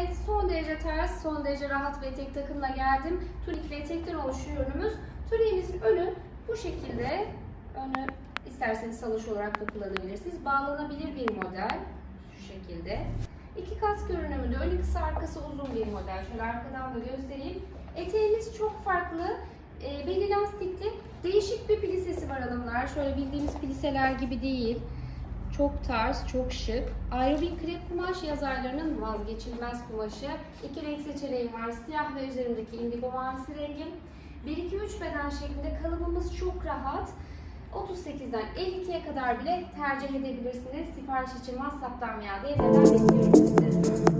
Evet son derece ters, son derece rahat ve etek takımla geldim. Tunik ve etekten oluşuyor ürünümüz. Tuniğimizin önü bu şekilde. Önü isterseniz salaş olarak da kullanabilirsiniz. Bağlanabilir bir model. Şu şekilde. İki kat görünümünde önü kısa arkası uzun bir model. Şöyle arkadan da göstereyim. Eteğimiz çok farklı. E, beli lastikli. Değişik bir plisesi var hanımlar. Şöyle bildiğimiz pliseler gibi değil. Çok tarz, çok şık. Aerobik krep kumaş yazarlarının vazgeçilmez kumaşı. İki renk seçeneğim var. Siyah ve üzerindeki indigo mavisi rengi. 1-2-3 beden şeklinde kalıbımız çok rahat. 38'den 52'ye kadar bile tercih edebilirsiniz. Sipariş için WhatsApp'tan veya DM'den bekliyorum.